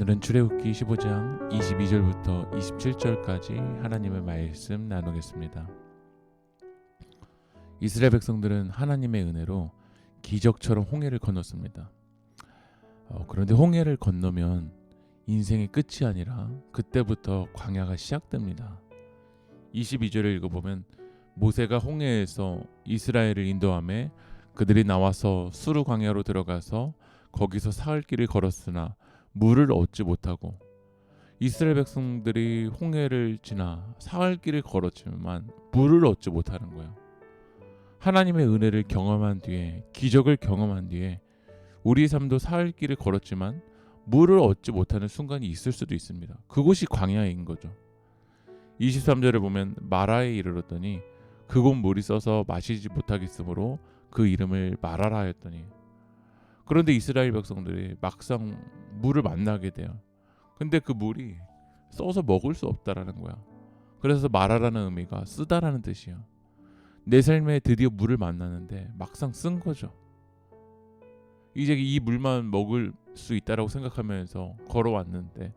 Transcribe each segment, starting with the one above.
오늘은 출애굽기 15장 22절부터 27절까지 하나님의 말씀 나누겠습니다. 이스라엘 백성들은 하나님의 은혜로 기적처럼 홍해를 건넜습니다. 어, 그런데 홍해를 건너면 인생의 끝이 아니라 그때부터 광야가 시작됩니다. 22절을 읽어보면 모세가 홍해에서 이스라엘을 인도함에 그들이 나와서 수르 광야로 들어가서 거기서 사흘 길을 걸었으나 물을 얻지 못하고 이스라엘 백성들이 홍해를 지나 사흘 길을 걸었지만 물을 얻지 못하는 거예요. 하나님의 은혜를 경험한 뒤에 기적을 경험한 뒤에 우리 삶도 사흘 길을 걸었지만 물을 얻지 못하는 순간이 있을 수도 있습니다. 그곳이 광야인 거죠. 23절에 보면 마라에 이르렀더니 그곳 물이 써서 마시지 못하겠으므로 그 이름을 마라라 하였더니 그런데 이스라엘 백성들이 막상 물을 만나게 돼요. 근데 그 물이 써서 먹을 수 없다라는 거야. 그래서 마라라는 의미가 쓰다라는 뜻이에요. 내 삶에 드디어 물을 만나는데 막상 쓴 거죠. 이제 이 물만 먹을 수 있다라고 생각하면서 걸어왔는데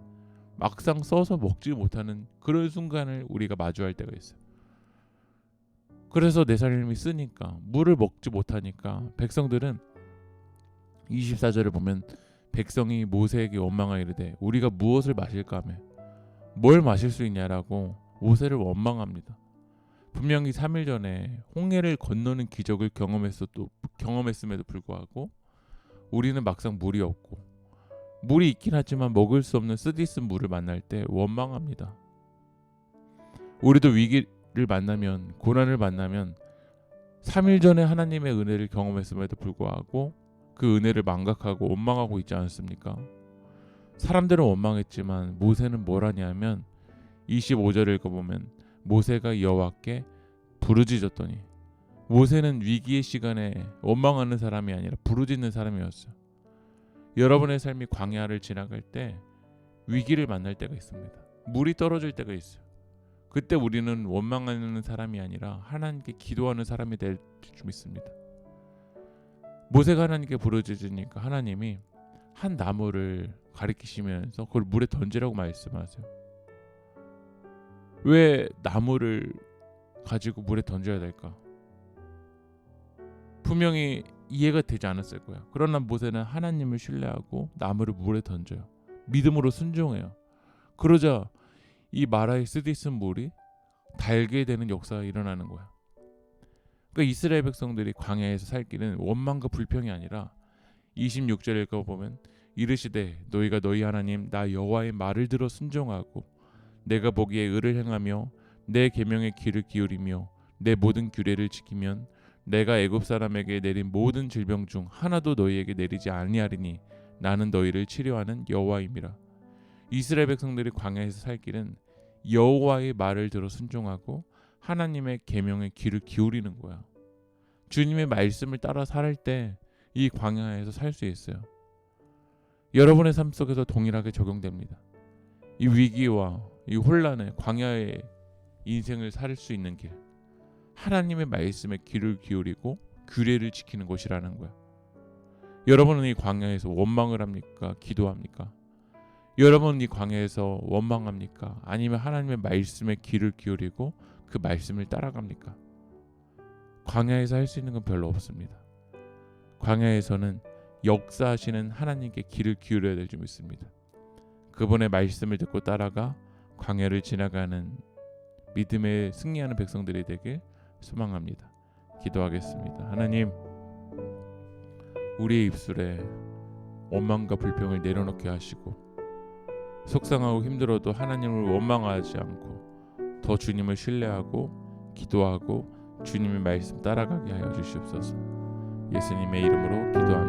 막상 써서 먹지 못하는 그런 순간을 우리가 마주할 때가 있어요. 그래서 내 삶이 쓰니까 물을 먹지 못하니까 백성들은 24절을 보면 백성이 모세에게 원망하여 이르되 우리가 무엇을 마실까 하며 뭘 마실 수 있냐라고 모세를 원망합니다. 분명히 3일 전에 홍해를 건너는 기적을 경험했어도 경험했음에도 불구하고 우리는 막상 물이 없고 물이 있긴 하지만 먹을 수 없는 쓰디쓴 물을 만날 때 원망합니다. 우리도 위기를 만나면 고난을 만나면 3일 전에 하나님의 은혜를 경험했음에도 불구하고 그 은혜를 망각하고 원망하고 있지 않습니까? 사람들은 원망했지만 모세는 뭘 하냐면 25절을 읽어보면 모세가 여호와께 부르짖었더니 모세는 위기의 시간에 원망하는 사람이 아니라 부르짖는 사람이었어요. 여러분의 삶이 광야를 지나갈 때 위기를 만날 때가 있습니다. 물이 떨어질 때가 있어요. 그때 우리는 원망하는 사람이 아니라 하나님께 기도하는 사람이 될 줄 믿습니다. 모세가 하나님께 부르짖으니까 하나님이 한 나무를 가리키시면서 그걸 물에 던지라고 말씀하세요. 왜 나무를 가지고 물에 던져야 될까? 분명히 이해가 되지 않았을 거야. 그러나 모세는 하나님을 신뢰하고 나무를 물에 던져요. 믿음으로 순종해요. 그러자 이 마라의 쓰디쓴 물이 달게 되는 역사가 일어나는 거야. 그러니까 이스라엘 백성들이 광야에서 살 길은 원망과 불평이 아니라 26절을 읽어보면 이르시되 너희가 너희 하나님 나 여호와의 말을 들어 순종하고 내가 보기에 의를 행하며 내 계명의 귀를 기울이며 내 모든 규례를 지키면 내가 애굽 사람에게 내린 모든 질병 중 하나도 너희에게 내리지 아니하리니 나는 너희를 치료하는 여호와임이라. 이스라엘 백성들이 광야에서 살 길은 여호와의 말을 들어 순종하고 하나님의 계명에 귀를 기울이는 거야. 주님의 말씀을 따라 살 때 이 광야에서 살 수 있어요. 여러분의 삶 속에서 동일하게 적용됩니다. 이 위기와 이 혼란에 광야의 인생을 살 수 있는 길. 하나님의 말씀에 귀를 기울이고 규례를 지키는 것이라는 거야. 여러분은 이 광야에서 원망을 합니까? 기도합니까? 여러분은 이 광야에서 원망합니까? 아니면 하나님의 말씀에 귀를 기울이고 그 말씀을 따라갑니까? 광야에서 할 수 있는 건 별로 없습니다. 광야에서는 역사하시는 하나님께 귀를 기울여야 될 줄 믿습니다. 그분의 말씀을 듣고 따라가 광야를 지나가는 믿음에 승리하는 백성들이 되길 소망합니다. 기도하겠습니다. 하나님, 우리의 입술에 원망과 불평을 내려놓게 하시고 속상하고 힘들어도 하나님을 원망하지 않고 더 주님을 신뢰하고 기도하고 주님의 말씀 따라가게 하여 주시옵소서. 예수님의 이름으로 기도합니다.